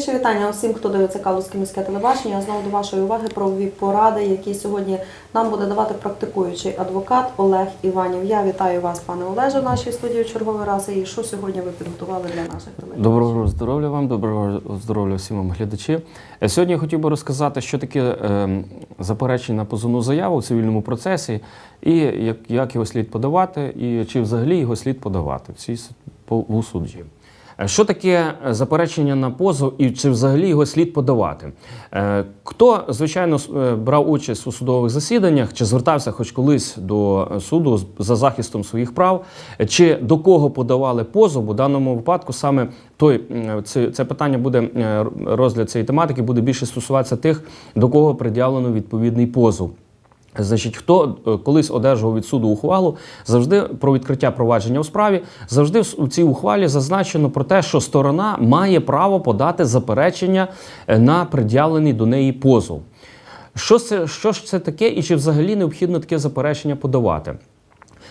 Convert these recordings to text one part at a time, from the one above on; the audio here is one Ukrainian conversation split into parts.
Найщиріші вітання усім, хто дивиться Калузьке міське телебачення. Знову до вашої уваги правові поради, які сьогодні нам буде давати практикуючий адвокат Олег Іванів. Я вітаю вас, пане Олеже, в нашій студії черговий раз. І що сьогодні ви підготували для наших телеглядачів? Доброго здоров'я вам, доброго здоров'я всім вам глядачі. Е, Сьогодні я хотів би розказати, що таке е, заперечення на позовну заяву у цивільному процесі, і як, його слід подавати, і чи взагалі його слід подавати в цій у суді. Е, Що таке е, заперечення на позов і чи взагалі його слід подавати? Е, Хто, звичайно, брав участь у судових засіданнях, чи звертався хоч колись до суду за захистом своїх прав, чи до кого подавали позов, у даному випадку саме той, це, це питання буде розгляд цієї тематики буде більше стосуватися тих, до кого пред'явлено відповідний позов. Значить, хто е, колись одержував від суду ухвалу, завжди про відкриття провадження у справі, завжди у цій ухвалі зазначено про те, що сторона має право подати заперечення е, на пред'явлений до неї позов. Що це, що ж це таке, і чи взагалі необхідно таке заперечення подавати?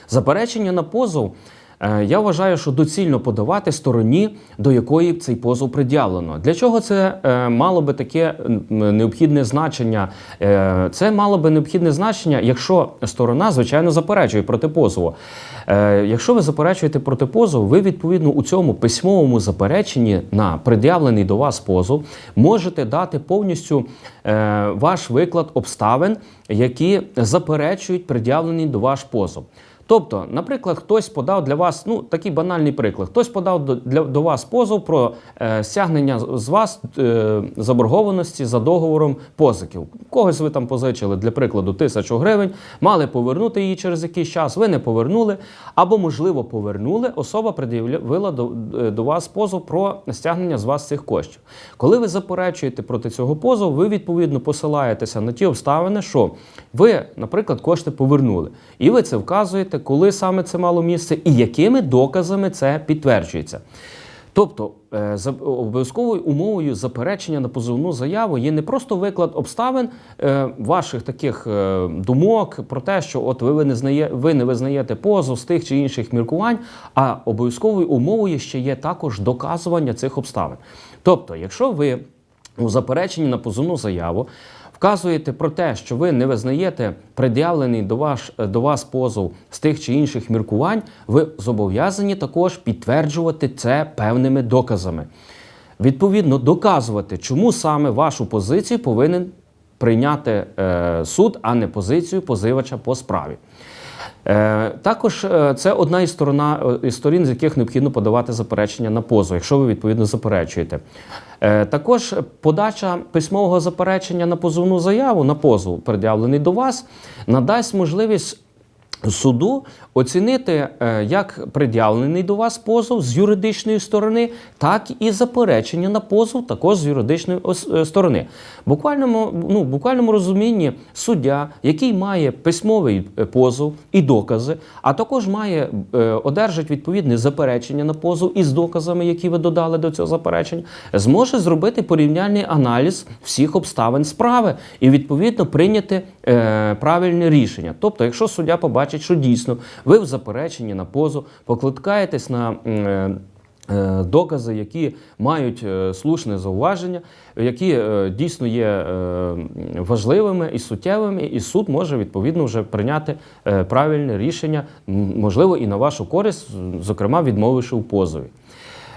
Заперечення на позов. Е, Я вважаю, що доцільно подавати стороні, до якої цей позов пред'явлено. Для чого це е, мало би таке необхідне значення? Е, Це мало би необхідне значення, якщо сторона, звичайно, заперечує проти позову. Якщо ви заперечуєте проти позову, ви відповідно у цьому письмовому запереченні на пред'явлений до вас позов можете дати повністю ваш виклад обставин, які заперечують пред'явлений до ваш позов. Тобто, наприклад, хтось подав для вас, ну такий банальний приклад, хтось подав до, для, до вас позов про е, стягнення з- вас е, заборгованості за договором позиків. Когось ви там позичили, для прикладу, тисячу гривень, мали повернути її через якийсь час, ви не повернули, або, можливо, повернули, особа пред'явила до, е, до вас позов про стягнення з вас цих коштів. Коли ви заперечуєте проти цього позову, ви відповідно посилаєтеся на ті обставини, що ви, наприклад, кошти повернули. І ви це вказуєте, коли саме це мало місце і якими доказами це підтверджується. Тобто е, обов'язковою умовою заперечення на позовну заяву є не просто виклад обставин е, ваших таких е, думок про те, що от ви не ви не визнаєте позов з тих чи інших міркувань, а обов'язковою умовою ще є також доказування цих обставин. Тобто, якщо ви у запереченні на позовну заяву вказуєте про те, що ви не визнаєте пред'явлений до, ваш, до вас позов з тих чи інших міркувань, ви зобов'язані також підтверджувати це певними доказами. Відповідно, доказувати, чому саме вашу позицію повинен прийняти е, суд, а не позицію позивача по справі. Е, також е, це одна із, сторона, е, із сторін, з яких необхідно подавати заперечення на позов, якщо ви відповідно заперечуєте. Також подача письмового заперечення на позовну заяву на позов, пред'явлений до вас, надасть можливість суду оцінити е, як пред'явлений до вас позов з юридичної сторони, так і заперечення на позов також з юридичної е, сторони. Буквальному, ну, буквальному розумінні суддя, який має письмовий е, позов і докази, а також має одержать відповідне заперечення на позов із доказами, які ви додали до цього заперечення, зможе зробити порівняльний аналіз всіх обставин справи і відповідно прийняти е, правильне рішення. Тобто, якщо суддя побачить, що дійсно ви в запереченні на позов покликаєтесь на. е, е, Докази, які мають е, слушне зауваження, які дійсно є важливими і суттєвими, і суд може відповідно вже прийняти правильне рішення, можливо, і на вашу користь, зокрема відмовивши у позові.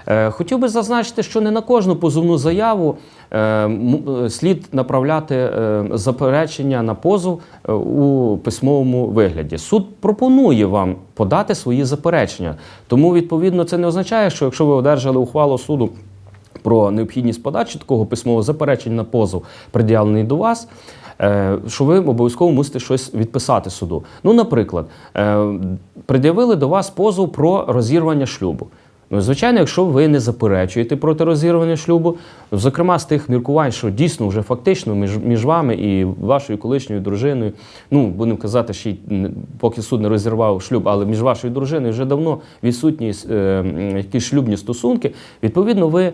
Е, Хотів би зазначити, що не на кожну позовну заяву е, е, слід направляти заперечення на позов у письмовому вигляді. Суд пропонує вам подати свої заперечення. Тому, відповідно, це не означає, що якщо ви одержали ухвалу суду про необхідність подачі такого письмового заперечення на позов, пред'явлений до вас. Що ви обов'язково мусите щось відписати суду. Ну, наприклад, пред'явили до вас позов про розірвання шлюбу. Звичайно, якщо ви не заперечуєте проти розірвання шлюбу, зокрема з тих міркувань, що дійсно вже фактично між, між вами і вашою колишньою дружиною, ну будемо казати, ще й поки суд не розірвав шлюб, але між вашою дружиною вже давно відсутні е, якісь шлюбні стосунки. Відповідно, ви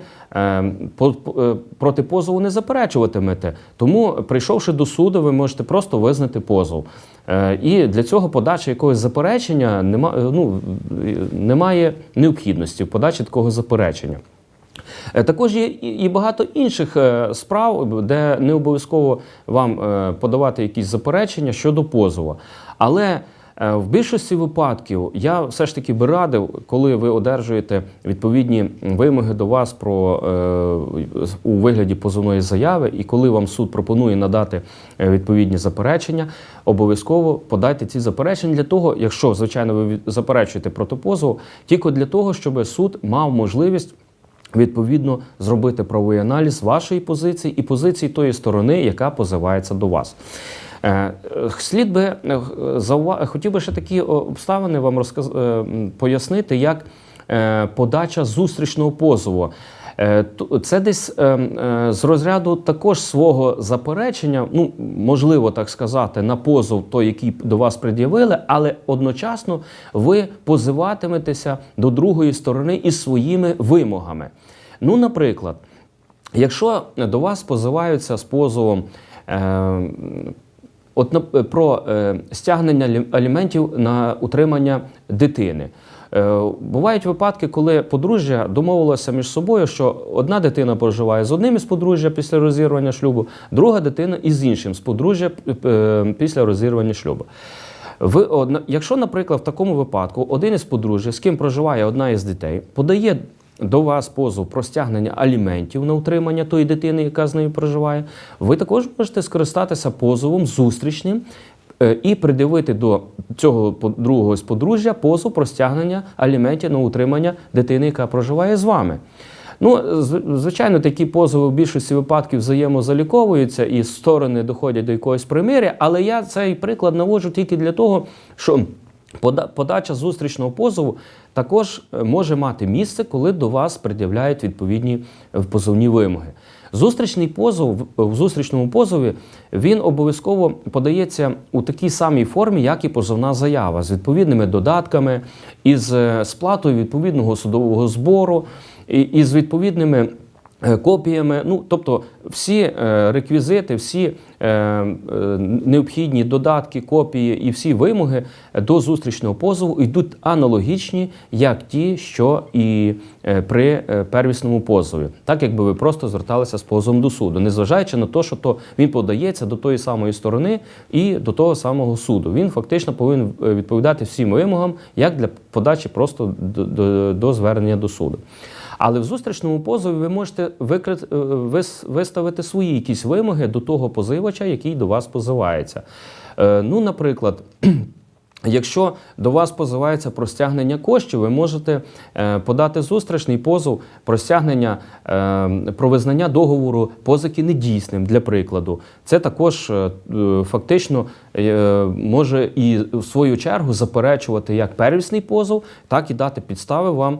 проти позову не заперечуватимете. Тому, прийшовши до суду, ви можете просто визнати позов. Е, І для цього подача якогось заперечення нема, е, ну, е, немає необхідності в подачі такого заперечення. Е, Також є і багато інших е, справ, де не обов'язково вам е, подавати якісь заперечення щодо позову. Але е, в більшості випадків я все ж таки би радив, коли ви одержуєте відповідні вимоги до вас про е, у вигляді позовної заяви, і коли вам суд пропонує надати е, відповідні заперечення, обов'язково подайте ці заперечення для того, якщо звичайно ви заперечуєте проти позову, тільки для того, щоб суд мав можливість. Відповідно, зробити правовий аналіз вашої позиції і позиції тої сторони, яка позивається до вас. Е, е, Слід би е, хотів би ще такі обставини вам розказ... е, пояснити, як е, подача зустрічного позову. Е, Це десь е, е, з розряду також свого заперечення, ну можливо так сказати, на позов той, який до вас пред'явили, але одночасно ви позиватиметеся до другої сторони із своїми вимогами. Ну, наприклад, якщо до вас позиваються з позовом. Е, От про е, стягнення аліментів на утримання дитини. Е, бувають випадки, коли подружжя домовилося між собою, що одна дитина проживає з одним із подружжя після розірвання шлюбу, друга дитина із іншим з подружжя е, після розірвання шлюбу. Ви, якщо, наприклад, в такому випадку один із подружжя, з ким проживає одна із дітей, подає до вас позов про стягнення аліментів на утримання тої дитини, яка з нею проживає, ви також можете скористатися позовом зустрічним е, і придивити до цього другого подружжя позов про стягнення аліментів на утримання дитини, яка проживає з вами. Ну, звичайно, такі позови в більшості випадків взаємозаліковуються і сторони доходять до якогось примиря, але я цей приклад наводжу тільки для того, що подача зустрічного позову також е, може мати місце, коли до вас пред'являють відповідні е, позовні вимоги. Зустрічний позов в- в зустрічному позові він обов'язково подається у такій самій формі, як і позовна заява, з відповідними додатками, із е, сплатою відповідного судового збору, і, і відповідними е, копіями. Ну, тобто всі е, реквізити, всі е, е, необхідні додатки, копії і всі вимоги до зустрічного позову йдуть аналогічні, як ті, що і е, при е, первісному позові, так якби ви просто зверталися з позовом до суду, незважаючи на те, що то він подається до тої самої сторони і до того самого суду. Він фактично повинен е, відповідати всім вимогам, як для подачі просто до, до, до звернення до суду. Але в зустрічному позові ви можете викрит, е, вис- виставити свої якісь вимоги до того позивача, який до вас позивається. Е, Ну, наприклад. Якщо до вас позивається про стягнення коштів, ви можете е, подати зустрічний позов про стягнення е, про визнання договору позики недійсним, для прикладу. Це також е, фактично може і в свою чергу заперечувати як первісний позов, так і дати підстави вам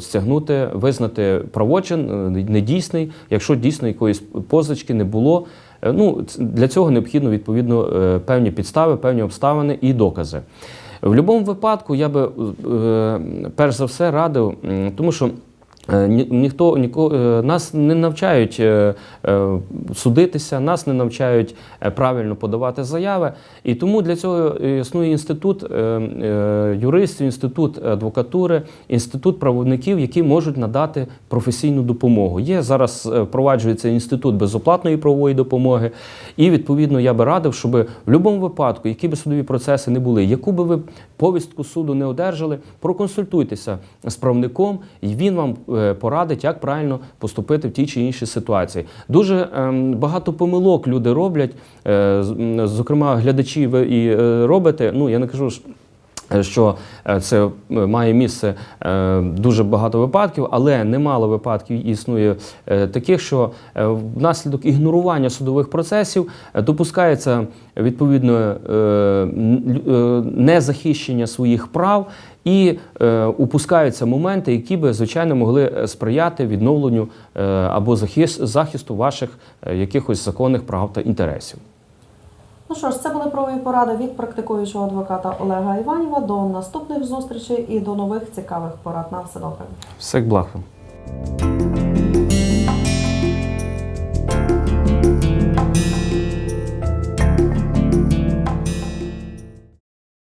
стягнути, визнати правочин недійсний, якщо дійсно якоїсь позички не було. Е, Ну, для цього необхідно відповідно е, певні підстави, певні обставини і докази. В будь-якому випадку я би е, перш за все радив, тому що. Е, ні- Ніхто ніко, е, нас не навчають е, судитися, нас не навчають правильно подавати заяви. І тому для цього існує інститут юристів, інститут адвокатури, інститут правовників, які можуть надати професійну допомогу. Є зараз впроваджується інститут безоплатної правової допомоги. І відповідно я би радив, щоб в будь-якому випадку, які би судові процеси не були, яку би ви повістку суду не одержали, проконсультуйтеся з правником, і він вам порадить, як правильно поступити в тій чи іншій ситуації. Дуже ем, багато помилок люди роблять, е, зокрема, глядачі ви і е, робите. Ну я не кажу. Е, Що е, це е, має місце дуже багато випадків, але немало випадків існує таких, що внаслідок ігнорування судових процесів допускається відповідно незахищення своїх прав і упускаються моменти, які би звичайно могли сприяти відновленню або захис- захисту ваших якихось законних прав та інтересів. Ну що ж, це були правові поради від практикуючого адвоката Олега Іваніва. До наступних зустрічей і до нових цікавих порад. На все добре. Всіх благ вам.